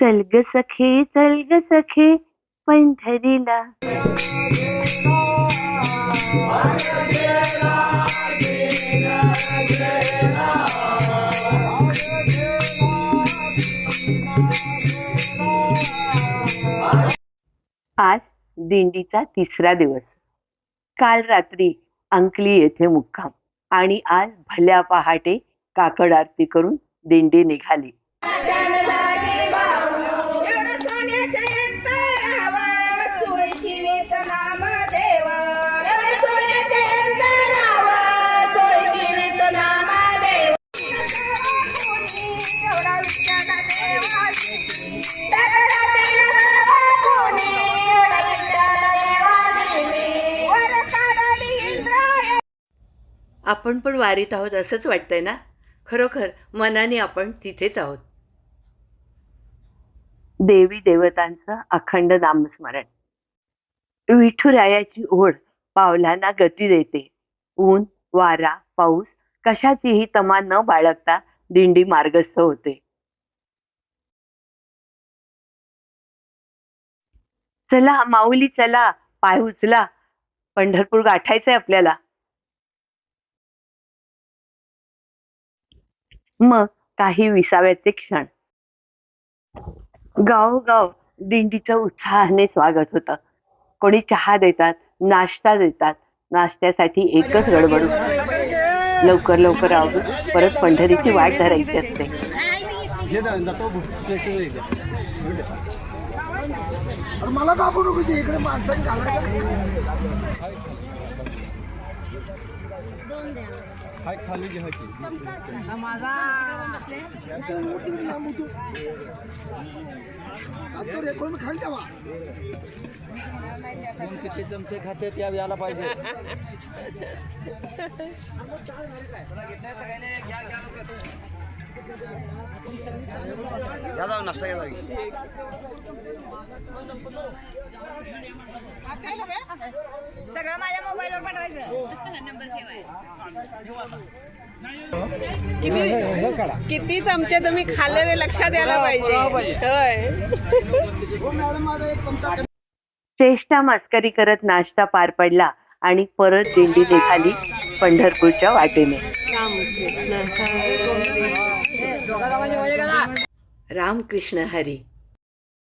चल ग सखे चल ग सखे पंढरीला. आज दिंडीचा तिसरा दिवस. काल रात्री अंकली येथे मुक्काम आणि आज भल्या पहाटे काकड आरती करून दिंडी निघाली. आपण पण वारीत आहोत असंच वाटतंय ना? खरोखर मनाने आपण तिथेच आहोत. देवी देवतांचं अखंड नामस्मरण. विठुरायाची ओढ पावलांना गती देते. ऊन वारा पाऊस कशाचीही तमा न बाळगता दिंडी मार्गस्थ होते. चला माऊली चला पाय उचला. पंढरपूर गाठायचंय आपल्याला. मग काही विसाव्याचे क्षण. गावोगाव दिंडीचं उत्साहाने स्वागत होतं. कोणी चहा देतात नाश्ता देतात. नाश्त्यासाठी एकच गडबड लवकर लवकर आवडून परत पंढरीची वाट धरायची असते. मला माणसाने घालायचं आता रेकॉर्ड खाली ठेवा. कोण किती चमचे खाते त्या यायला पाहिजे. या जाऊ नाश्ता घ्या जाऊ सगळं माझ्या मोबाईलवर पाठवायचं किती चमचे तुम्ही खाल्ले ते लक्षात यायला पाहिजे. हो चेष्टा मस्करी करत नाश्ता पार पडला आणि परत दिंडी निघाली पंढरपूरच्या वाटेने. रामकृष्ण हरी.